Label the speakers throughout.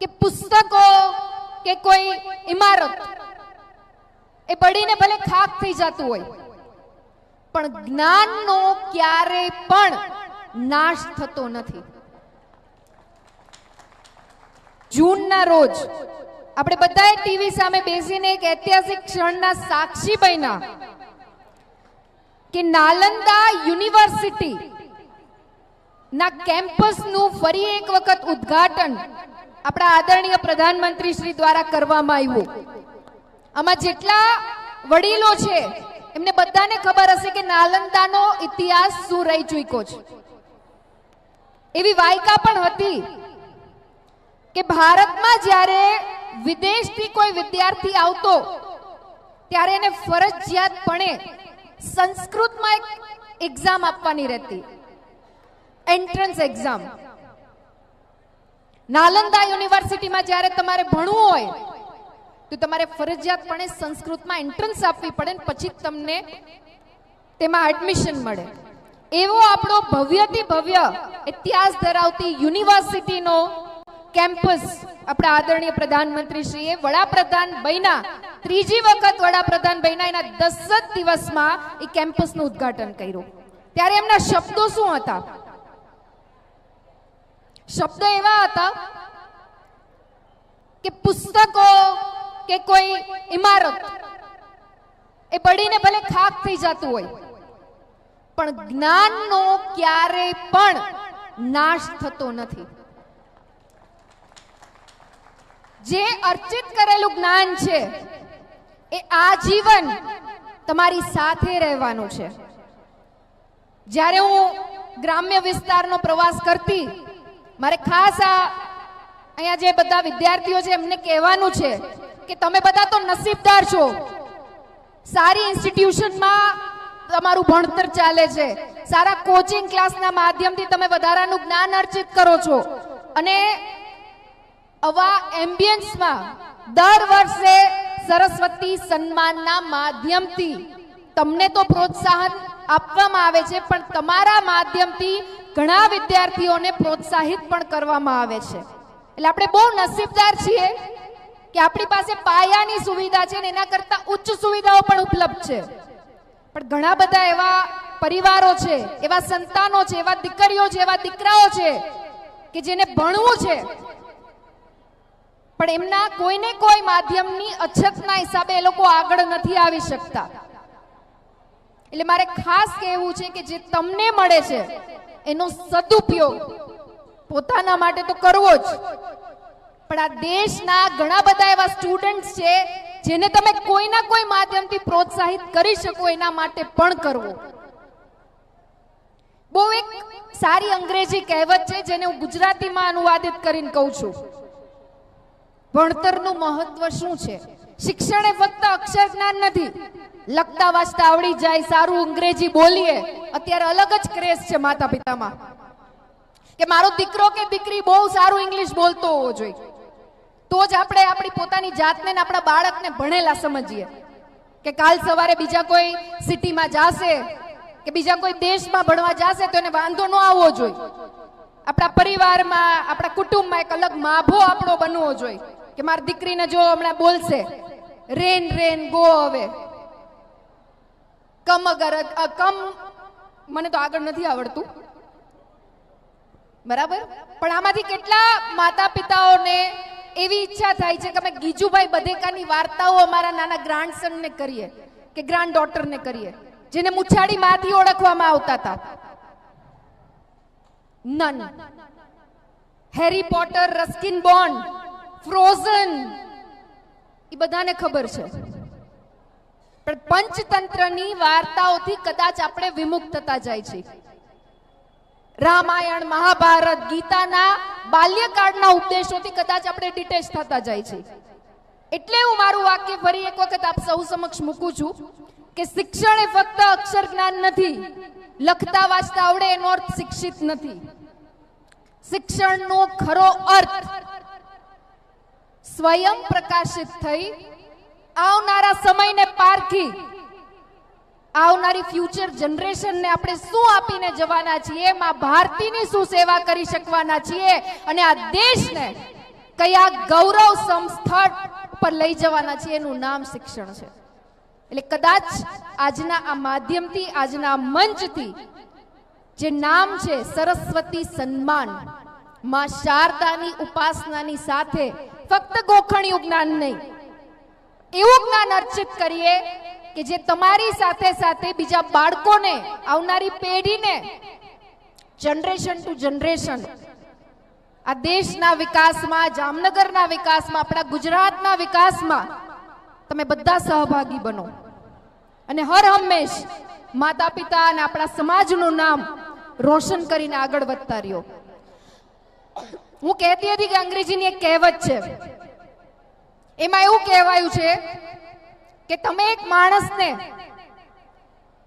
Speaker 1: કે પુસ્તકો કે કોઈ ઇમારત, એ પડીને ભલે ખાક થઈ જતું હોય, પણ જ્ઞાનનો ક્યારે પણ નાશ થતો નથી. જૂનના રોજ આપણે બધાએ ટીવી સામે બેસીને એક ઐતિહાસિક ક્ષણના સાક્ષી બન્યા કે નાલંદા યુનિવર્સિટી ના કેમ્પસનું ફરી એક વખત ઉદ્ઘાટન આપણા આદરણીય પ્રધાનમંત્રી શ્રી દ્વારા કરવામાં આવ્યું. આમાં જેટલા વડીલો છે, એમને બધાને ખબર હશે કે નાલંદાનો ઇતિહાસ શું રહી ચૂક્યો છે. એવી વાયકા પણ હતી કે ભારતમાં જ્યારે વિદેશથી કોઈ વિદ્યાર્થી આવતો, ત્યારે એને ફરજિયાતપણે સંસ્કૃતમાં એક એક્ઝામ આપવાની રહેતી. એન્ટ્રન્સ એક્ઝામ નાલંદા યુનિવર્સિટીમાં જ્યારે તમારે ભણવું હોય, તો તમારે ફરજિયાતપણે સંસ્કૃતમાં એન્ટ્રન્સ આપવી પડે ને પછી તમને તેમાં એડમિશન મળે. એવો આપણો ભવ્યથી ભવ્ય ઇતિહાસ ધરાવતી યુનિવર્સિટીનો કેમ્પસ આપણા આદરણીય પ્રધાનમંત્રી શ્રીએ વડાપ્રધાન બન્યા. ત્રીજી વખત વડાપ્રધાન બન્યા, એના દસ જ દિવસમાં એ કેમ્પસનું ઉદ્ઘાટન કર્યું. ત્યારે એમના શબ્દો શું હતા? શબ્દ એવા હતા કે પુસ્તકો કે કોઈ ઇમારત એ પડીને ભલે ખાક થઈ જતું હોય, પણ જ્ઞાનનો ક્યારે પણ નાશ થતો નથી. જે અર્ચિત કરેલું જ્ઞાન છે, એ આજીવન તમારી સાથે રહેવાનું છે. જ્યારે હું ગ્રામ્ય વિસ્તારનો પ્રવાસ કરતી મારે ખાસ આ અહીંયા જે બધા વિદ્યાર્થીઓ છે, એમને કહેવાનું છે કે તમે બધા તો નસીબદાર છો. સારી ઇન્સ્ટિટ્યુશનમાં તમારું ભણતર ચાલે છે. સારા કોચિંગ ક્લાસના માધ્યમથી તમે વધારાનું જ્ઞાન અર્જિત કરો છો. અને આવા એમ્બિયન્સમાં દર વર્ષે સરસ્વતી સન્માનના માધ્યમથી તમને તો પ્રોત્સાહન આપવામાં આવે છે, પણ તમારા માધ્યમથી ઘણા વિદ્યાર્થીઓને પ્રોત્સાહિત પણ કરવામાં આવે છે. એટલે આપણે બહુ નસીબદાર છીએ કે આપણી પાસે પાયાની સુવિધા છે ને એના કરતા ઉચ્ચ સુવિધાઓ પણ ઉપલબ્ધ છે. પણ ઘણા બધા એવા પરિવારો છે, એવા સંતાનો છે, એવા દીકરીઓ છે, એવા દીકરાઓ છે કે જેને ભણવું છે. પણ એમના કોઈને કોઈ માધ્યમની અછતના હિસાબે એ લોકો આગળ નથી આવી શકતા. એટલે મારે ખાસ કહેવું છે કે જે તમને મળે છે, એનો સદુપયોગ પોતાના માટે તો કરવો જ. પણ આ દેશના ઘણા બધા એવા સ્ટુડન્ટ્સ છે, જેને તમે કોઈના કોઈ માધ્યમથી પ્રોત્સાહિત કરી શકો, એના માટે પણ કરવો. બહુ એક સારી અંગ્રેજી કહેવત છે, જેને હું ગુજરાતીમાં અનુવાદિત કરીને કહું છું. ભણતરનું મહત્વ શું છે? શિક્ષણ એ ફક્ત અક્ષર જ્ઞાન નથી. લખતા વાંચતા આવડી જાય, સારું અંગ્રેજી બોલીએ, અત્યારે અલગ જ ક્રેઝ છે માતા પિતામાં કે મારો દીકરો કે દીકરી બહુ સારું ઇંગ્લિશ બોલતો હોવો જોઈએ. તો જ આપણે આપણી પોતાની જાતને આપણા બાળકને ભણેલા સમજીએ. કે કાલ સવારે બીજા કોઈ સિટીમાં જાશે, કે બીજા કોઈ દેશમાં ભણવા જાશે, તો એને વાંધો ન આવવો જોઈએ. આપણા પરિવારમાં, આપણા કુટુંબમાં એક અલગ માભો આપણો બનવો જોઈએ. કે મારી દીકરીને જો હમણાં બોલશે, રેન રેન, ગો હવે. કમ અગર કમ મને તો આગળ નથી આવડતું. બરાબર? પણ આમાંથી કેટલા માતા પિતાઓને એવી ઈચ્છા થાય છે કે અમે ગીજુભાઈ બધેકાની વાર્તાઓ અમારા નાના ગ્રાન્ડસનને કરીએ, કે ગ્રાન્ડ ડોટરને કરીએ, જેને મુછાડી માથી ઓળખવામાં આવતા હતા. None. Harry Potter Ruskin Bond Frozen એ બધાને ખબર છે. પણ પંચતંત્રની વાર્તાઓથી કદાચ આપણે વિમુખ થતા જાય છે. રામાયણ, મહાભારત, ગીતાના બાલ્યકાળના ઉપદેશોથી કદાચ આપણે ડિટેચ થતા જાય છે. એટલે હું મારું વાક્ય ફરી એક વખત આપ સૌ સમક્ષ મૂકું છું કે શિક્ષણ એ ફક્ત અક્ષર જ્ઞાન નથી, લખતા વાંચતા આવડે એનો અર્થ શિક્ષિત નથી. શિક્ષણનો ખરો અર્થ સ્વયં પ્રકાશિત થઈ આવનારા સમયને પારખી આવનારી ફ્યુચર જનરેશનને આપણે શું આપીને જવાના છીએ? માં ભારતીની શું સેવા કરી શકવાના છીએ? અને આ દેશને કયા ગૌરવ સંસ્થળ પર લઈ જવાના છીએ? એનું નામ શિક્ષણ છે. એટલે કદાચ આજના આ માધ્યમથી, આજના મંચથી જે નામ છે, સરસ્વતી સન્માન, માં શારદાની ઉપાસનાની સાથે ફક્ત ગોખણિયું જ્ઞાન નહીં. એવું જ્ઞાન અર્ચિત કરીએ કે જે તમારી સાથે સાથે બીજા બાળકોને, આવનારી પેઢીને જનરેશન ટુ જનરેશન આ દેશના વિકાસમાં, જામનગરના વિકાસમાં, આપણા ગુજરાતના વિકાસમાં તમે બધા સહભાગી બનો. અને હર હંમેશ માતા પિતા અને આપણા સમાજનું નામ રોશન કરીને આગળ વધતા રહ્યો. હું કહેતી હતી કે અંગ્રેજીની એક કહેવત છે. એમાં એવું કહેવાયું છે કે તમે એક માણસને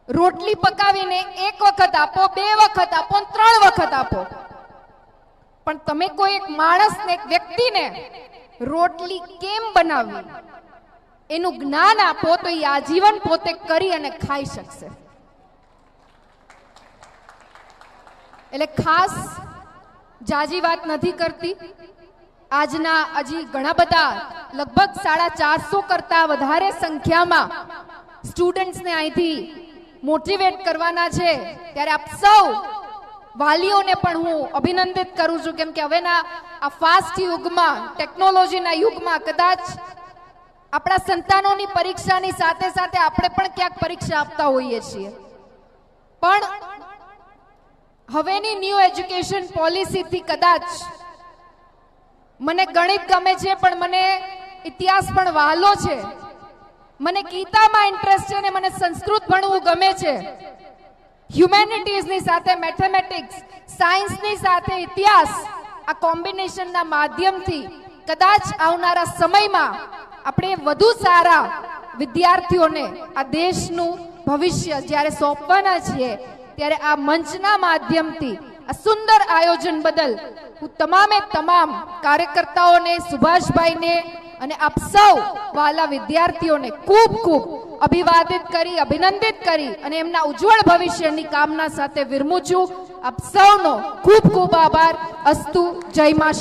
Speaker 1: રોટલી પકાવીને એક વખત આપો, બે વખત આપો ત્રણ વખત આપો. પણ તમે કોઈ એક માણસને, એક વ્યક્તિને રોટલી કેમ બનાવવી એનું જ્ઞાન આપો તો એ આજીવન પોતે કરી અને ખાઈ શકશે. એટલે ખાસ જાજી વાત નથી કરતી. આજના હજી ઘણા બધા લગભગ સાડા ચારસો કરતા વધારે સંખ્યામાં સ્ટુડન્ટ્સને અહીંથી મોટિવેટ કરવાના છે. ત્યારે આપ સૌ વાલીઓને પણ હું અભિનંદિત કરું છું, કેમ કે હવેના આ ફાસ્ટ યુગમાં, ટેકનોલોજીના યુગમાં કદાચ આપણા સંતાનોની પરીક્ષાની સાથે સાથે આપણે પણ ક્યાંક પરીક્ષા આપતા હોઈએ છીએ. પણ હવેની ન્યૂ એજ્યુકેશન પોલિસીથી કદાચ મને ગણિત ગમે છે, પણ મને ઇતિહાસ પણ વહાલો છે. મને ગીતામાં ઇન્ટરેસ્ટ છે અને મને સંસ્કૃત ભણવું ગમે છે. હ્યુમેનિટીઝની સાથે મેથેમેટિક્સ સાયન્સની સાથે ઇતિહાસ, આ કોમ્બિનેશનના માધ્યમથી કદાચ આવનારા સમયમાં આપણે વધુ સારા વિદ્યાર્થીઓને આ દેશનું ભવિષ્ય જ્યારે સોંપવાના છીએ ત્યારે આ મંચના માધ્યમથી, આ સુંદર આયોજન બદલ હું તમામે તમામ કાર્યકર્તાઓને, સુભાષભાઈને અને આપ સૌ વાલા વિદ્યાર્થીઓને ખૂબ ખૂબ અભિવાદિત કરી, અભિનંદિત કરી અને એમના ઉજ્જવળ ભવિષ્યની કામના સાથે વિરમું છું. આપ સૌનો ખૂબ ખૂબ આભાર. અસ્તુ, જય મા